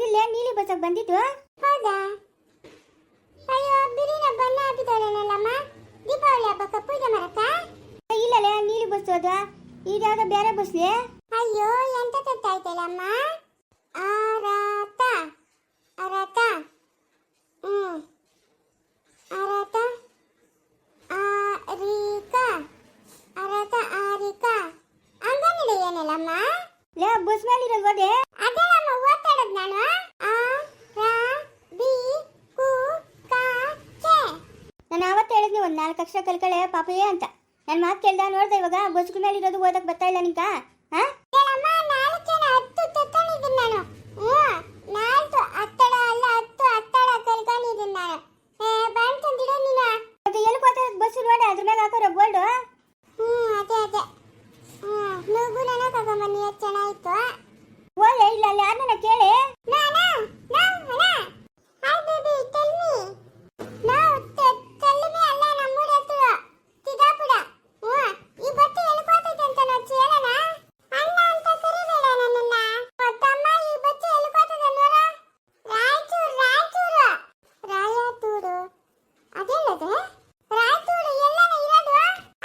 ಬಂದಿಲ್ಲ? ನೀಲಿ ಬಸ್ಸಾಗ ಬಂದಿದ್ದು? ಹೌದಾ? ಅಯ್ಯೋ ಬಿರಿನ ಬಣ್ಣ ಹಾಕಿದವಳೇನಲ್ಲಮ್ಮ? ದೀಪಾವಳಿ ಹಬ್ಬಕ್ಕೆ ಪೂಜೆ ಮಾಡಕ್ಕ? ಇಲ್ಲಲೇ ನೀಲಿ ಬಸ್ ಅದು. ಇದ್ಯಾವುದೋ ಬೇರೆ ಬಸ್ಲೇ ಅಯ್ಯೋ ಎಂತ ತತ್ತಾಯ್ತಲ್ಲಮ್ಮ ಆರಾತ ಆರಾತ ಹ್ಮ್. ಆರಾತ ಆರಿಕ. ಆರಾತ ಆರಿಕ. ಅಂಗನಡಿ ಏನಲ್ಲಮ್ಮ? ಲೇ ಬಸ್ ಮೇಲೆ ಇರೋದು ಓದೆ ಅದಲ್ಲಮ್ಮ ಓದ್ತಾಡದ್ ನಾನು ಆ ರಾ ಬಿ ಕು ಕ ಕೆ ನಾನು ಅವತ್ತು ಹೇಳಿದ್ನಿ ಒಂದು ನಾಲ್ಕು ಅಕ್ಷರ ಕಲ್ಕಳೆ ಪಾಪಯೇ ಅಂತ. ನನ್ನ ಮಾತು ಕೇಳ್ದ ನೋಡ್ದೆ ಇವಾಗ ಬಸ್ಗಳ ಮೇಲೆ ಇರೋದು ಓದಕ್ಕೆ ಬರ್ತಾ ಇಲ್ಲ ನಿಂಕ ಹಾ? ಹೇಳಮ್ಮ ನಾಲ್ಕೇನ ಹತ್ತು ಅಲ್ಲಿ ನಾನು. ಹ್ಞೂ ನಾಲ್ಕು ಹತ್ತಡ ಅಲ್ಲ ಹತ್ತು ಹತ್ತಡ ಕಲ್ಕೊಂಡಿದ್ದೀನಿ ನಾನು ಏ ಬಂದ್ ತಂದಿಡ ನೀನು ಮತ್ತೆ ಎಲ್ಲಿ ಕೂತ ಬಸ್ ನೋಡಿ ಅದ್ರ ಮೇಲೆ ಹಾಕೋರ ಬೋರ್ಡು ಹ್ಞೂ ಅದೇ ಅದೇ ಹ್ಞೂ ನುಗ್ಗು ನನ್ನ ತಗೊಂಬನ್ನಿ ಎಷ್ಟು ಚೆನ್ನಾಗಿತ್ತು ಓಲೆ ಇಲ್ಲ ಅಲ್ಲಿ ಯಾರನ್ನ ಕೇಳಿ ನಾನಾ ನಾ ಅಣ್ಣ ಹಾಯ್ ಬೇಬಿ ಟೆಲ್ ಮೀ ನಾವು ಟೆಲ್ ಮೀ ಅಲ್ಲ ನಮ್ಮೂರ ಹತ್ರ ತಿದಾಪುರ ಹ್ಞೂ ಈ ಬಟ್ಟೆ ಎಲ್ಲಿ ಕೋತೈತೆ ಅಂತ ನಾನು ಹೇಳೋಣ ಅಣ್ಣ ಅಂತ ಕರಿಬೇಡ ನನ್ನನ್ನ ಓ, ತಮ್ಮ ಈ ಬಟ್ಟೆ ಎಲ್ಲಿ ಕೋತದೆ ನೋಡ ರಾಯಚೂರು ರಾಯಚೂರು ರಾಯತೂರು ಅದೆಲ್ಲದೆ ರಾಯಚೂರು ಎಲ್ಲನ ಇರೋದು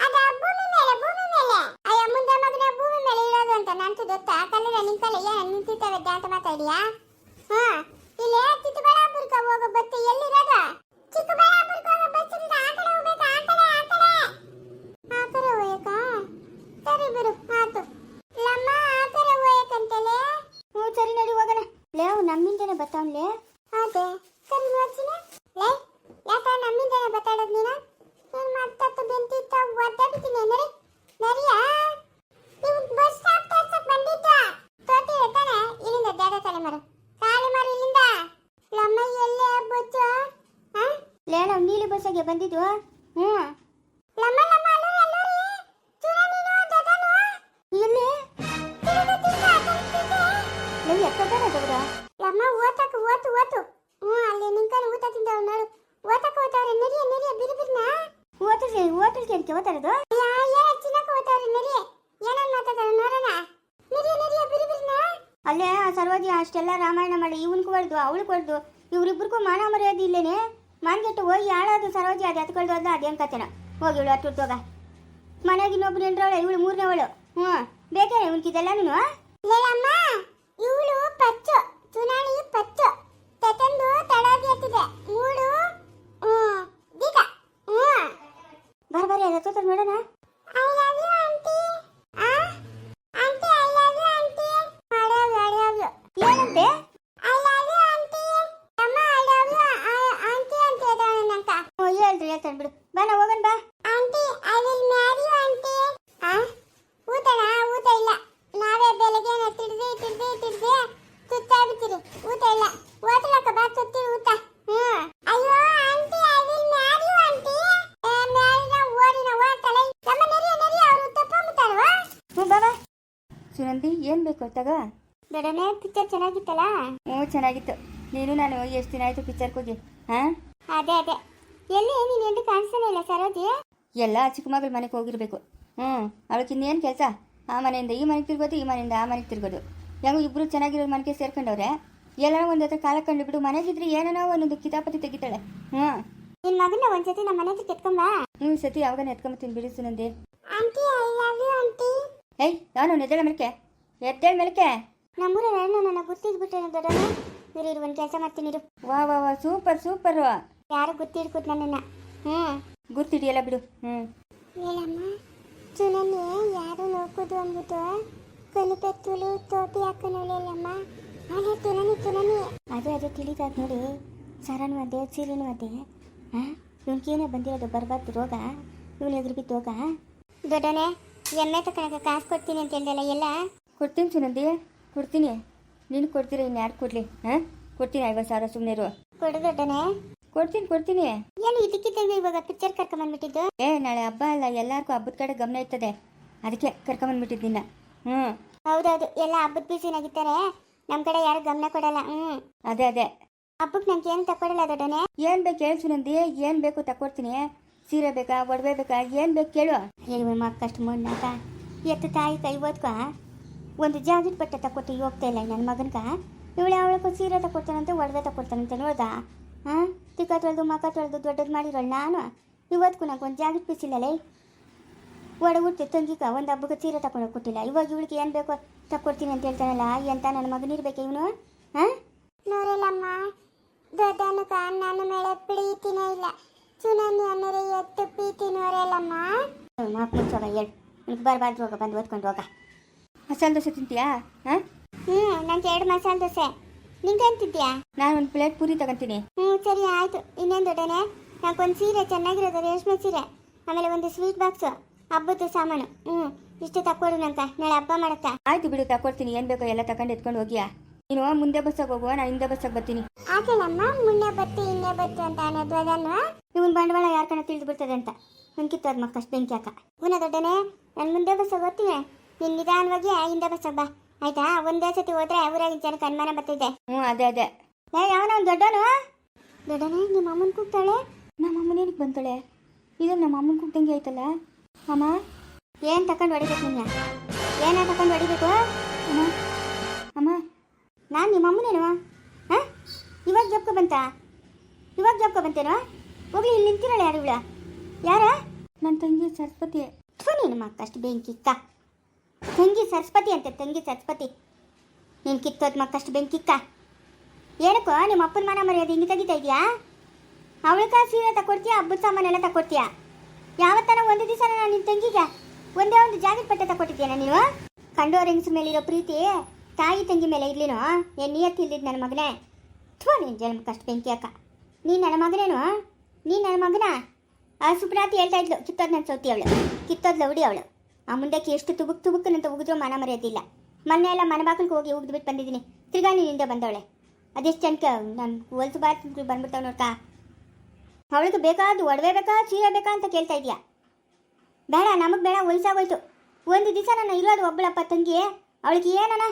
ಅದ ಭೂಮಿ ಮೇಲೆ ಭೂಮಿ ಮೇಲೆ ಅಯ್ಯ ಮುಂದೆ ಮಗನ ಭೂಮಿ ಮೇಲೆ ಇರೋದು ಅಂತ ನಂತು ಗೊತ್ತಾ ಕಲ್ಲರ ನಿಂತಲ್ಲ ಏನ್ ನಿಂತಿರ್ತವೆ ಅಂತ ಮಾತಾಡಿಯಾ ಹಾ, ಇಲ್ಲಿ ಚಿಕ್ಕಬಳ್ಳಾಪುರಕ್ಕೆ ಹೋಗೋ ಹೋಗೋ ಬಸ್ ಇಂದ ಆ ಆ ಕಡೆ, ಆ ಆ ಸರಿ ಬಿಡು, ಆತು. ಲಮ್ಮ, ಆ ಕಡೆ ಹೋಯಕಂತಲೇ ಹ್ಞೂ ಸರಿ ನಡಿ ಹೋಗೋಣ. ಲೇ ಅವ್ ನಮ್ಮಿಂದನೇ ಬರ್ತಾವ್ಲೆ ಅದೇ, ಸರಿ ನೋಡ್ತೀನಿ ಲೇ ಯಾಕ ನಮ್ಮಿಂದನೇ ಬತ್ತಾಡೋದು ನೀನು ಏನ್ ಮಾಡ್ತತ್ತು ಬೆಂತಿತ್ತ ಒದ್ದಾಡ್ತೀನಿ ನರಿ ನರಿಯಾ ನೀವು ಬಸ್ ಸ್ಟಾಪ್ ತೋರ್ಸಕ್ ಬಂದಿದ್ದ ತೋತಿ ತಾನೆ ಇಲ್ಲಿಂದ ದಾಡ ತಲೆ ಮಾರು ಕಾಲಿ ಮಾರು ಇಲ್ಲಿಂದ ಲಮ್ಮ ಎಲ್ಲೇ ಬೊಚ್ಚು ಹಾ ಲೇ ನಾವು ಬಸ್ಸಾಗೆ ಬಂದಿದ್ವು? ಹ್ಞೂ. ಇಲ್ಲಿ ಎತ್ತದಾರ ದೊಡ್ಡ ಓತು ಓತು. ಹ್ಞೂ ಅಲ್ಲಿ ಊಟ ತಿಂದವ್ ನೋಡು. ಓತಕ್ ಓತವ್ರೆ ನರಿಯ ನರಿಯ ಬಿರಿ ಬಿರ್ನಾ? ಓಟಲ್ ಓಟಲ್ ಕೇಳ್ಕೆ ಓತಾರದು ಯಾ ಏನ ಚಿನ್ನಕ ಓತವ್ರೆ ನರಿಯ ಏನನ್ ಮಾತಾಡ್ತಾರ ನೋಡೋಣ. ನರಿಯ ನರಿಯ ಬಿರು ಬಿರ್ನಾ? ಅಲ್ಲೇ ಆ ಸರ್ವಜಿ ಅಷ್ಟೆಲ್ಲ ರಾಮಾಯಣ ಮಾಡಿ ಇವನ್ಗೂ ಹೊಡೆದು ಅವಳು ಹೊಡೆದು ಇವ್ರಿಬ್ರಿಗೂ ಮಾನ ಮರ್ಯಾದೆ ಇಲ್ಲೇನೆ? ಮನ್ಗೆಟ್ಟು ಹೋಗಿ ಹಾಳಾದು ಸರೋಜಿ, ಅದು ಎತ್ಕೊಳ್ದು ಅದ ಅದೇನು ಕತೆನ. ಹೋಗಿ ಇವಳು ಹತ್ತು ಹೋಗ ಮನೆಗೆ ಇನ್ನೊಬ್ರು ಎಂಟ್ರವಳೆ ಇವಳು ಮೂರನೇವಳು ಹ್ಞೂ. ಬೇಕೇನೆ ಇವನ್ಕಿದೆಲ್ಲ ನೀನು? ಲೇಲಮ್ಮ ಇವಳು ಪಚ್ಚು. ಚುನಾಣಿ ಪಚ್ಚು ತೆತಂದು ತಳಗಿ ಎತ್ತಿದೆ ಮೂಡು ಹ್ಮ್ ದೀಕ ಹ್ಮ್ ಬರ ಬರೀ ಅದು ಹತ್ತೋತಾರ ನೋಡೋಣ ಐ ಲವ್ ಯು ಆಂಟಿ ಆ aunty I love you aunty ಅಡವ್ ಅಡವ್ ಏನಂತೆ ಐ ಲವ್ ಯು ಆಂಟಿ ಅಮ್ಮ ಐ ಲವ್ ಯು ಆಂಟಿ ಅಂತ ಹೇಳ್ತಾಳೆ ನಂಕ ಹ್ಞೂ ಹೇಳ್ತಾರೆ ಹೇಳ್ತಾನೆ ಬಿಡು ಬಾ ನಾ ಹೋಗೋಣ ಬಾ. Aunty I will marry you aunty ಆ? ಊತಣ ಊತ ಇಲ್ಲ. ನಾವೇ ಬೆಳಗ್ಗೆ ತಿಡ್ದು ತಿಡ್ದು ತಿಡ್ದು ಸುತ್ತಾಡ್ತೀರಿ ಊತ ಇಲ್ಲ. ಓದ್ಲಕ್ಕ ಬಾ ಸುತ್ತಿ ಊತ. ಹ್ಞೂ ಅಯ್ಯೋ aunty I will marry you aunty ಏ ಮ್ಯಾರಿನ ಓಡಿನ ಓಡ್ತಾಳೆ ನಮ್ಮ ನೆರಿಯ ನೆರಿಯ ಅವರು ತಪ್ಪಂಬಿಟ್ಟಾರವಾ ಹ್ಞೂ ಬಾ ಬಾ. ಸುನಂದಿ ಏನು ಬೇಕು ತಗ ಬೇಡನೇ ಪಿಕ್ಚರ್ ಚೆನ್ನಾಗಿತ್ತಲ್ಲ? ಹ್ಞೂ ಚೆನ್ನಾಗಿತ್ತು. ನೀನು ನಾನು ಎಷ್ಟು ದಿನ ಆಯಿತು ಪಿಕ್ಚರ್ಗೆ ಹೋಗಿ? ಹಾಂ? ಅದೇ ಅದೇ. ಎಲ್ಲಿ? ನೀನು ಎಂದು ಕಾಣಿಸ್ತಾನೆ ಇಲ್ಲ ಸರೋಜಿ? ಎಲ್ಲ ಚಿಕ್ಕ ಮಗಳ ಮನೆಗೆ ಹೋಗಿರ್ಬೇಕು. ಹ್ಞೂ ಅವಳಿಗೆ ಇನ್ನೇನು ಕೆಲಸ? ಆ ಮನೆಯಿಂದ ಈ ಮನೆಗೆ ತಿರ್ಗೋದು ಈ ಮನೆಯಿಂದ ಆ ಮನೆಗೆ ತಿರ್ಗೋದು. ಹೆಂಗೋ ಇಬ್ಬರು ಚೆನ್ನಾಗಿರೋ ಮನೆಗೆ ಸೇರ್ಕೊಂಡವ್ರೆ. ಎಲ್ಲ ಒಂದು ಹತ್ರ ಕಾಲ ಬಿಡು ಮನೆಗಿದ್ರೆ ಏನೇನೋ ಒಂದೊಂದು ಕಿತಾಪತಿ ತೆಗಿತಾಳೆ. ಹ್ಞೂ ನಿನ್ ಮಗನ ಒಂದ್ಸತಿ ನಮ್ಮ ಮನೆ ಕೆತ್ಕೊಂಬ ಹ್ಞೂ ಸತಿ ಯಾವಾಗ ಎತ್ಕೊಂಬತ್ತೀನಿ ಬಿಡಿ Sunandi. Aunty I love you aunty ಏಯ್ ನಾನು ಎದ್ದೇಳ ಮೆಲಕೆ? ಎದ್ದೇಳ ಮೆಲಕೆ? ನಮ್ಮೂರ ನನ್ನ ಗುರ್ತಿದ್ಬಿಟ್ಟೆ ದೊಡ್ಡನೆ ಇರು ಇರು ಒಂದು ಕೆಲಸ ಮಾಡ್ತೀನಿ ಇರು. ವಾ ವಾ ವಾ ಸೂಪರ್ ಸೂಪರ್. ಯಾರು ಗುರ್ತಿಡ್ಕೊತ್ ನನ್ನನ್ನ? ಹ್ಞೂ. ಗುರ್ತಿಡಿಯಲ್ಲ ಬಿಡು. ಹ್ಞೂ. ಹೇಳಮ್ಮ ಚುನನಿ ಯಾರು ನೋಡ್ಕೋದು ಅಂದ್ಬಿಟ್ಟು ಕಲಿಪೆತ್ತುಲು ತೋಪಿ ಹಾಕೋನಲ್ಲಮ್ಮ ನಾನು ತುನನಿ ತುನನಿ ಅದೇ ಅದೇ ತಿಳಿತಾದ ನೋಡಿ ಸರನು ಅದೇ ಸೀರೆನೂ ಅದೇ. ಹಾಂ ಏನೋ ಬಂದಿರೋದು ಬರಬಾರ್ದು ರೋಗ? ಇವನು ಎದುರು ಬಿದ್ದು ಹೋಗ? ದೊಡ್ಡನೆ ಎಮ್ಮೆ ತಕೊಳಕ ಕಾಸು ಕೊಡ್ತೀನಿ ಅಂತ ಹೇಳ್ದಲ್ಲ ಎಲ್ಲ? ಕೊಡ್ತೀನಿ ಚುನಂದಿ ಕೊಡ್ತೀನಿ. ನೀನು ಕೊಡ್ತೀರ ಇನ್ನು ಯಾರು ಕೊಡಲಿ? ಹಾಂ ಕೊಡ್ತೀನಿ ಐವತ್ತು ಸಾವಿರ ಸುಮ್ಮನೆ ಇರು ಕೊಡು ದೊಡ್ಡನೆ. ಕೊಡ್ತೀನಿ ಕೊಡ್ತೀನಿ. ಏನು ಇದಕ್ಕಿದ್ದಂಗೆ ಇವಾಗ ಪಿಕ್ಚರ್ ಕರ್ಕೊಂಬಂದ್ಬಿಟ್ಟಿದ್ದು? ಏ ನಾಳೆ ಹಬ್ಬ ಅಲ್ಲ ಎಲ್ಲಾರ್ಗೂ ಹಬ್ಬದ ಕಡೆ ಗಮನ ಇರ್ತದೆ. ಅದಕ್ಕೆ ಕರ್ಕೊಂಬಂದ್ಬಿಟ್ಟಿದ್ದು ನಿನ್ನ ಹ್ಞೂ ಹೌದೌದು ಎಲ್ಲ ಹಬ್ಬದ ಬೀಸಿನಾಗಿರ್ತಾರೆ ನಮ್ಮ ಕಡೆ ಯಾರು ಗಮನ ಕೊಡಲ್ಲ ಹ್ಞೂ ಅದೇ ಅದೇ. ಹಬ್ಬಕ್ಕೆ ನಂಗೆ ಏನು ತಕೊಡಲ್ಲ ದೊಡ್ಡನೆ? ಏನು ಬೇಕು ಹೇಳು ಸುನಂದಿ ಏನು ಬೇಕು ತಕೊಡ್ತೀನಿ. ಸೀರೆ ಬೇಕಾ ಒಡವೆ ಬೇಕಾ ಏನು ಬೇಕು ಕೇಳು. ಹೇಳಿ ಮಕ್ಕಷ್ಟು ಮೊನ್ನಾಕ ಎತ್ತು ತಾಯಿ ಕೈ ಓದ್ಕ. ಒಂದು ಜಾಜಿಟ್ ಬಟ್ಟೆ ತಕೊಟ್ಟು ಹೋಗ್ತಾ ಇಲ್ಲ ನನ್ನ ಮಗನ್ಗ. ಇವಳು ಅವಳಕ್ಕೂ ಸೀರೆ ತಕೊಡ್ತಾನಂತೆ ಒಡವೆ ತಕೊಡ್ತಾನಂತೆ ನೋಡ್ದಾ ಹಾಂ ತಿಕ್ಕ ತೊಳೆದು ಮಕ್ಕ ತೊಳೆದು ದೊಡ್ಡದು ಮಾಡಿರೋಳು ನಾನು. ಇವತ್ತಿಗೂ ನಂಗೆ ಒಂದು ಜಾಕೆಟ್ ಪೀಸ್ ಇಲ್ಲಲೇ ಒಡ ತಂಗಿಕ ಒಂದು ಹಬ್ಬಕ್ಕೆ ಸೀರೆ ತಗೊಂಡು ಕೊಟ್ಟಿಲ್ಲ. ಇವಾಗ ಇವಳಿಗೆ ಏನು ಬೇಕೋ ತಕ್ಕೊಡ್ತೀನಿ ಅಂತ ಹೇಳ್ತಾನಲ್ಲ ಎಂತ ನನ್ನ ಮಗನಿರ್ಬೇಕು ಇವನು? ಹಾಂ? ನೋರಲ್ಲಮ್ಮ ದೊಡ್ಡನಕ ನನ್ನ ಮೇಲೆ ಪ್ರೀತಿನೇ ಇಲ್ಲ. ಸುನಂದಿ ಅನ್ನರೆ ಎತ್ತು ಪ್ರೀತಿ ನಾಲ್ಕು ನಿನಗೆ ಬರಬಾರ್ದು ಹೋಗ ಬಂದು ಓದ್ಕೊಂಡು ಹೋಗ. ಮಸಾಲೆ ದೋಸೆ ತಿಂತೀಯಾ? ಹಾಂ? ಹ್ಞೂ ನಂಗೆ ಎರಡು ಮಸಾಲೆ ದೋಸೆ. ನಿಂಗೆ ಅಂತಿದ್ಯಾ? ನಾನು ಒಂದು ಪ್ಲೇಟ್ ಪೂರಿ ತಗೊಂತೀನಿ. ಹ್ಞೂ ಸರಿ ಆಯಿತು. ಇನ್ನೇನು ದೊಡ್ಡನೆ? ನಾಲ್ಕೊಂದು ಸೀರೆ ಚೆನ್ನಾಗಿರೋದು ರೇಷ್ಮೆ ಸೀರೆ. ಆಮೇಲೆ ಒಂದು ಸ್ವೀಟ್ ಬಾಕ್ಸು ಹಬ್ಬದ ಸಾಮಾನು. ಹ್ಞೂ ಇಷ್ಟು ತಕ್ಕೊಡು ನಂಕ ನಾಳೆ ಹಬ್ಬ ಮಾಡಕ್ಕ. ಆಯ್ತು ಬಿಡು ತಕ್ಕೊಡ್ತೀನಿ. ಏನು ಬೇಕೋ ಎಲ್ಲ ತಗೊಂಡು ಎತ್ಕೊಂಡು ಹೋಗಿಯಾ? ನೀನು ಮುಂದೆ ಬಸ್ಸಾಗ ಹೋಗುವ ನಾನು ಹಿಂದೆ ಬಸ್ಸಾಗ ಬರ್ತೀನಿ. ಆಕಳಮ್ಮ ಮುಂದೆ ಬತ್ತಿ ಹಿಂದೆ ಬತ್ತು ಅಂತ ಅನ್ನೋದು ಅದನ್ನು ಇವನ್ ಬಂಡವಾಳ ಯಾರ ಕಣ ತಿಳಿದು ಬಿಡ್ತದೆ ಅಂತ. ಅನ್ಕಿತ್ತದ ಮಕ್ಕಷ್ಟು ಬೆಂಕಿ ಹಾಕ. ಹೂನ ದೊಡ್ಡನೆ ನಾನು ಮುಂದೆ ಬಸ್ಸಾಗ ಬರ್ತೀನಿ ನೀನು ನಿಧಾನವಾಗಿ ಹಿಂದೆ ಬಸ್ಸಾಗ ಬಾ. ಆಯ್ತಾ? ಒಂದೇ ಸತಿ ಹೋದ್ರೆ ಊರಾಗಿನ ಜನಕ್ಕೆ ಅನುಮಾನ ಬರ್ತಿದೆ. ಹ್ಞೂ ಅದೇ ಅದೇ. ಏ ಯಾವನ ದೊಡ್ಡನು ದೊಡ್ಡನೆ ನಿಮ್ಮ ಅಮ್ಮನ ಕೂಗ್ತಾಳೆ? ನಮ್ಮ ಅಮ್ಮನೇನಕ್ಕೆ ಬಂತಾಳೆ ಇದು ನಮ್ಮ ಅಮ್ಮನ ಕೂಗ್ದಂಗೆ ಆಯ್ತಲ್ಲ? ಅಮ್ಮ ಏನು ತಕೊಂಡು ಹೊಡಿಬೇಕು ನೀನು ಏನ ತಕೊಂಡು ಹೊಡಿಬೇಕು? ಅಮ್ಮ ಅಮ್ಮ. ನಾನು ನಿಮ್ಮ ಅಮ್ಮನೇನು? ಹಾಂ? ಇವಾಗ ಜಪ್ಕೊ ಬಂತ? ಇವಾಗ ಜಪ್ಕೊ ಬಂತೇನು? ಹೋಗ್ಲಿ ಇಲ್ಲಿ ನಿಂತಿರಲ್ಲ ಯಾರು ಇವಳ? ಯಾರ? ನನ್ನ ತಂಗಿ ಸರಸ್ವತಿ. ಅಷ್ಟು ನೀನು ಮಕ್ಕಷ್ಟು ಬೆಂಕಿಕ್ಕ ತಂಗಿ ಸರಸ್ವತಿ ಅಂತೆ, ತಂಗಿ ಸರಸ್ವತಿ. ನೀನು ಕಿತ್ತೋದ್ ಮಕ್ಕಷ್ಟು ಬೆಂಕಿಕ್ಕ. ಏನಕ್ಕೋ, ನಿಮ್ಮ ಅಪ್ಪನ ಮನ ಮರ್ಯಾದೆ ಹಿಂಗೆ ತೆಗಿತಾ ಇದೆಯಾ? ಅವಳಕ ಸೀರೆ ತಕೊಡ್ತೀಯಾ ಹಬ್ಬದ ಸಾಮಾನೆಲ್ಲ ತಕೊಡ್ತೀಯಾ? ಯಾವತ್ತನ ಒಂದು ದಿವಸ ನಾನು ನಿನ್ನ ತಂಗಿಗೆ? ಒಂದೇ ಒಂದು ಜಾಕೆಟ್ ಬಟ್ಟೆ ತಗೊಟ್ಟಿದ್ದೀಯಾ ನೀವು ಕಂಡೋರ್ ಮೇಲೆ ಮೇಲಿರೋ ಪ್ರೀತಿ, ತಾಯಿ ತಂಗಿ ಮೇಲೆ ಇರ್ಲಿನೋ? ಏನ್ ನಿಯತ್ ಇಲ್ದಿದ್ ನನ್ನ ಮಗನೇ? ಥೂ, ನೀನು ಜನ್ಮಕ್ಕಷ್ಟು ಬೆಂಕಿ ಅಕ್ಕ. ನೀನು ನನ್ನ ಮಗನೇನು? ನೀನು ನನ್ನ ಮಗನ? ಆ ಸುಪ್ರಾತಿ ಹೇಳ್ತಾ ಇದ್ಲು ಕಿತ್ತೋದ್ ನನ್ನ ಸೌತಿ ಅವಳು. ಕಿತ್ತೋದ್ ಲೌಡಿ ಅವಳು. ಆ ಮುಂದಕ್ಕೆ ಎಷ್ಟು ತುಬುಕ್ ತುಬುಕ್ಕನಂತ ಉಗಿದ್ರೂ ಮನ ಮರೆಯೋದಿಲ್ಲ. ಮೊನ್ನೆ ಎಲ್ಲ ಮನೆ ಬಾಗಿಲಿಗೆ ಹೋಗಿ ಉಗ್ದು ಬಂದಿದ್ದೀನಿ. ತಿರ್ಗಾ ನೀನಿಂದ ಬಂದವಳೆ. ಅದೆಷ್ಟು ಜನಕ್ಕೆ ನಾನು ಹೊಲ್ಸು ಬಾತ್ ಬಂದ್ಬಿಡ್ತಾವ ನೋಡ್ಕ? ಅವಳಿಗೆ ಬೇಕಾದ ಒಡವೆ ಬೇಕಾ ಸೀರೆ ಬೇಕಾ ಅಂತ ಕೇಳ್ತಾ ಇದೀಯಾ? ಬೇಡ, ನಮಗೆ ಬೇಡ ಹೊಲ್ಸಾಗೋಯ್ತು ಒಂದು ದಿವಸ ನನ್ನ ಇರೋದು ಒಬ್ಬಳಪ್ಪ ತಂಗಿ ಅವಳಿಗೆ ಏನಣ್ಣ?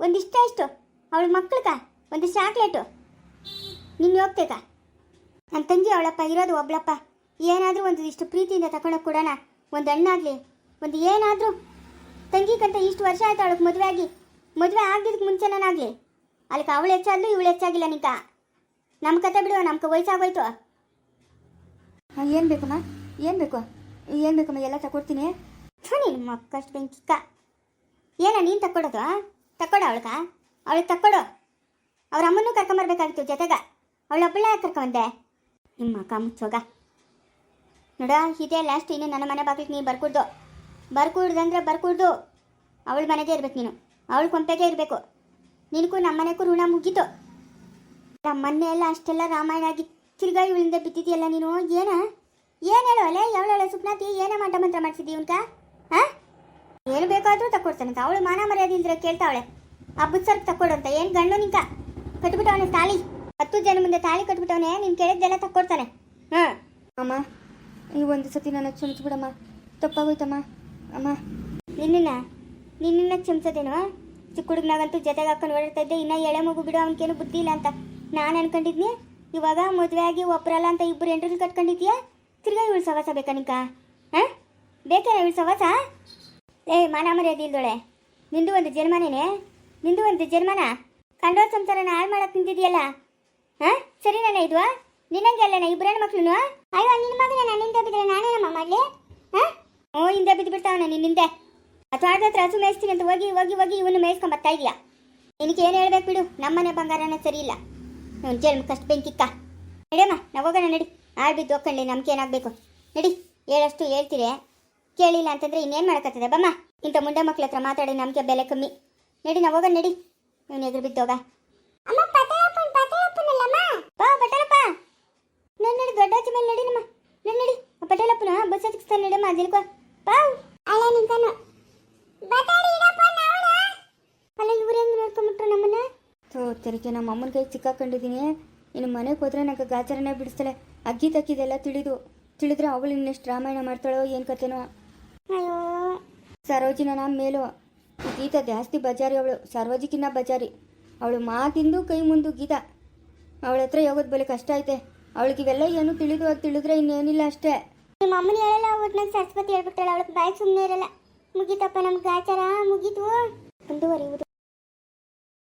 ಒಂದಿಷ್ಟ ಇಷ್ಟು? ಅವಳ ಮಕ್ಕಳಕ್ಕ ಒಂದು ಚಾಕ್ಲೇಟು? ನಿನ್ನ ಹೋಗ್ತೇಕ ನನ್ನ ತಂಗಿ ಅವಳಪ್ಪ ಇರೋದು ಒಬ್ಬಳಪ್ಪ ಏನಾದರೂ ಒಂದು ಇಷ್ಟು ಪ್ರೀತಿಯಿಂದ ತಗೊಂಡೋಗಿ ಕೊಡೋಣ. ಒಂದು ಹಣ್ಣಾಗಲಿ ಒಂದು ಏನಾದರೂ. ತಂಗಿಗಂತ ಇಷ್ಟು ವರ್ಷ ಆಯ್ತು ಅವಳಿಗೆ ಮದುವೆ ಆಗಿ. ಮದುವೆ ಆಗಿದ್ದಕ್ಕೆ ಮುಂಚೆನಾಗಲಿ ಅಲ್ಲಿಗೆ ಅವಳು ಹೆಚ್ಚಾದ್ಲು ಇವಳು ಹೆಚ್ಚಾಗಿಲ್ಲ ನಿಂತ. ನಮ್ಮ ಕತೆ ಬಿಡುವ ನಮ್ಗೆ ವಯಸ್ಸಾಗೋಯ್ತು. ಏನು ಬೇಕಮ್ಮ ಏನು ಬೇಕು? ಏನು ಬೇಕಮ್ಮ ಎಲ್ಲ ತಗೊಡ್ತೀನಿ ಥು ನೀನು ಮಕ್ಕಷ್ಟು ಬೆಂಕಿಕ್ಕ. ಏನ ನೀನು ತಕ್ಕೊಡೋದು ತಕ್ಕೊಡ ಅವಳಕ ಅವಳಿಗೆ ತಕ್ಕೊಡು. ಅವ್ರ ಅಮ್ಮನೂ ಕರ್ಕೊಂಬರ್ಬೇಕಾಗಿತ್ತು ಜೊತೆಗ. ಅವಳೊಬ್ಬಳೇ ಕರ್ಕೊಂಬಂದೆ? ನಿಮ್ಮ ಅಕ್ಕ ಮುಚ್ಚೋಗ. ನೋಡ ಇದೇ ಲಾಸ್ಟ್ ಇನ್ನು ನನ್ನ ಮನೆ ಬಾಗಿಲಿಗೆ ನೀನು ಬರ್ಕೂಡ್ದು. ಬರ್ಕೂಡ್ದಂದ್ರೆ ಬರ್ಕೂಡ್ದು ಅವಳ ಮನೆಗೆ ಇರ್ಬೇಕು ನೀನು. ಅವಳ ಕೊಂಪೆಗೆ ಇರಬೇಕು. ನಿನಗೂ ನಮ್ಮ ಮನೆಗೂ ಋಣ ಮುಗೀತು. ಮೊನ್ನೆ ಎಲ್ಲ ಅಷ್ಟೆಲ್ಲ ರಾಮಾಯಣ ಆಗಿ ತಿರ್ಗಾ ಇವಳಿಂದ ಬಿದ್ದಿದೆಯಲ್ಲ ನೀನು? ಏನ? ಏನು ಹೇಳು ಅಲೆ? ಯಾವಳ ಸುಪ್ನಾತಿ ಏನೇ ಮಾಟ ಮಂತ್ರ ಮಾಡಿಸಿದ್ದಿ ಇವನ್ಕ? ಹಾ? ಏನು ತಕ್ಕೊಡ್ತಾನೆ ಅಂತ. ಅವಳು ಮಾನ ಮರ್ಯಾದೆ ಇಲ್ದ್ರೆ ಕೇಳ್ತಾವಳೆ. ಹಬ್ಬದ ಸರ್ಕ್ ತಕ್ಕೊಡಂತ. ಏನು ಗಂಡು ನಿಂಕ? ಕಟ್ಬಿಟ್ಟವನೆ ತಾಳಿ. ಹತ್ತು ಜನ ಮುಂದೆ ತಾಳಿ ಕಟ್ಬಿಟ್ಟವನೆ. ನೀನು ಕೇಳಿದ್ದೆಲ್ಲ ತಕ್ಕೊಡ್ತಾನೆ. ಹಾಂ. ಅಮ್ಮ, ಈ ಒಂದು ಸತಿ ನನ್ನ ಕ್ಷಮಿಸ್ಬಿಡಮ್ಮ. ತಪ್ಪಾಗೋಯ್ತಮ್ಮ. ಅಮ್ಮ ನಿನ್ನ ನಿನ್ನ ಕ್ಷಮಿಸೋದೇನು? ಚಿಕ್ಕ ಹುಡುಗನಾಗಂತೂ ಜೊತೆಗೆ ಹಾಕೊಂಡು ಓಡಾಡ್ತಾ ಇದ್ದೆ, ಇನ್ನ ಎಳೆ ಮಗು ಬಿಡು, ಅವನಿಗೇನು ಬುದ್ಧಿ ಇಲ್ಲ ಅಂತ. ನಾನು ಅನ್ಕೊಂಡಿದ್ನಿ, ಇವಾಗ ಮದುವೆ ಆಗಿ ಒಬ್ಬರಲ್ಲ ಅಂತ ಇಬ್ಬರು ಎಂಟ್ರಲ್ಲಿ ಕಟ್ಕೊಂಡಿದ್ಯಾ? ತಿರ್ಗಾ ಇವಳು ಸವಾಸ ಬೇಕಾ ನಿಂಕ ಹಾಂ? ಬೇಕೇನ ಇವಳು ಸವಾಸ? ಏ ಮಾನ ಮರ್ಯಾದೆ ಇಲ್ದೋಳೆ ನಿಂದು ಒಂದು ಜನ್ಮನೇನೆ? ನಿಂದು ಒಂದು ಜನ್ಮನ? ಕಂಡೋ ಸಂಸಾರನ ಹಾಳು ಮಾಡಕ್ ನಿಂತಿದ್ಯಲ್ಲ? ಹಾಂ? ಸರಿ ನನ್ನ ಇದ್ವಾ? ನಿನ್ನಂಗೆ ಅಲ್ಲಣ್ಣ ಇಬ್ಬರ ಮಕ್ಳು ಅಯ್ಯೋ ನಿನ್ನ ಮಗನೇ ನಾನು ನನ್ನಿಂದ ಬಿದ್ದರೆ ನಾನೇನಮ್ಮ ಮಾಡಲಿ? ಹಾಂ? ಓ ಹಿಂದೆ ಬಿದ್ದು ಬಿಡ್ತಾವನ ನಿನ್ನಿಂದೆ ಅಥವಾ ಹತ್ರ ಹಸು ಮೇಯಿಸ್ತೀನಿ ಅಂತ ಹೋಗಿ ಹೋಗಿ ಹೋಗಿ ಇವನು ಮೇಯಿಸ್ಕೊಂಡ್ ಬರ್ತಾ ಇದೀಯಾ? ನಿನಗೆ ಏನು ಹೇಳ್ಬೇಕು ಬಿಡು ನಮ್ಮನೆ ಬಂಗಾರನ ಸರಿ ಇಲ್ಲ. ನಾನು ಜನ್ಮ ಕಷ್ಟ ಬೆಂಕಿಕ್ಕ. ನಡಿಯಮ್ಮ ನಾವು ಹೋಗೋಣ ನಡಿ. ಆಳು ಬಿದ್ದು ಹೋಗ್ಕೊಳ್ಳಿ ನಮ್ಗೆ ಏನಾಗಬೇಕು. ನಡಿ ಹೇಳಷ್ಟು ಹೇಳ್ತೀರಿ ಕೇಳಿಲ್ಲ ಅಂತಂದ್ರೆ ಇನ್ನೇನು ಮಾಡಕತ್ತದೆ? ಬಮ್ಮ ಇಂಥ ಮುಂಡೆ ಮಕ್ಳ ಹತ್ರ ಮಾತಾಡಿ ನಮಗೆ ಬೆಲೆ ಕಮ್ಮಿ. ನಡಿ ನಾವು ಹೋಗೋಣ ನಡಿ. ಇವನು ಎದುರು ಬಿದ್ದೋಗ ಬಾ ಪಟೇಲಪ್ಪ. ನಾನು ನಡಿ ದೊಡ್ಡ ಮೇಲೆ ನಡಿ ನಮ್ಮ. ನಡಿ ಪಟೇಲಪ್ಪನ ಬಸ್ ಹತ್ತಿಸ್ತಾನೆ ನಡಿಯಮ್ಮ ಅದಿಲ್ಕೋ ಬಾ ಅಲ್ಲ ನಿಂತಾನು ಅಲ್ಲ, ಇವ್ರು ಹೆಂಗ್ ನೋಡ್ಕೊಂಬಿಟ್ರು ನಮ್ಮನ್ನ? ಸೋ ತೆರಿಗೆ ನಮ್ಮ ಅಮ್ಮನ ಕೈ ಸಿಕ್ಕಾಕೊಂಡಿದ್ದೀನಿ ಇನ್ನು ಮನೆಗೆ ಹೋದ್ರೆ ನಂಗೆ ಗಾಚಾರನೇ ಬಿಡಿಸ್ತಾಳೆ. ಅಗ್ಗಿ ತಕ್ಕಿದೆಲ್ಲ ತಿಳಿದು, ತಿಳಿದ್ರೆ ಅವಳು ಇನ್ನೆಷ್ಟು ರಾಮಾಯಣ ಮಾಡ್ತಾಳೋ ಏನು ಕತೆನೋ. ಅಯ್ಯೋ. ಸರೋಜಿನ ಮೇಲೋ. ಗೀತಾ ಜಾಸ್ತಿ ಬಜಾರಿ ಅವಳು ಸರ್ವಜಿಕಿನ್ನ ಬಜಾರಿ. ಅವಳು ಮಾತಿಂದು ಕೈ ಮುಂದು ಗೀತಾ. ಅವಳ ಹತ್ರ ಹೋಗೋದು ಬಲೆ ಕಷ್ಟ ಐತೆ. ಅವಳಿಗೆ ಇವೆಲ್ಲ ಏನು ತಿಳಿದು ಅದು ತಿಳಿದ್ರೆ ಇನ್ನೇನಿಲ್ಲ ಅಷ್ಟೇ. ನಿಮ್ಮ ಅಮ್ಮನ ಹೇಳಲ್ಲ ಒಟ್ನಾಗ ಸರಸ್ವತಿ ಹೇಳ್ಬಿಟ್ಟಾಳ ಅವಳಿಗೆ ಬಾಯಿ ಸುಮ್ಮನೆ ಇರಲ್ಲ. ಮುಗೀತಪ್ಪ ನಮ್ಗೆ ಆಚಾರ, ಮುಗೀತು. ಮುಂದುವರಿಯುವುದು.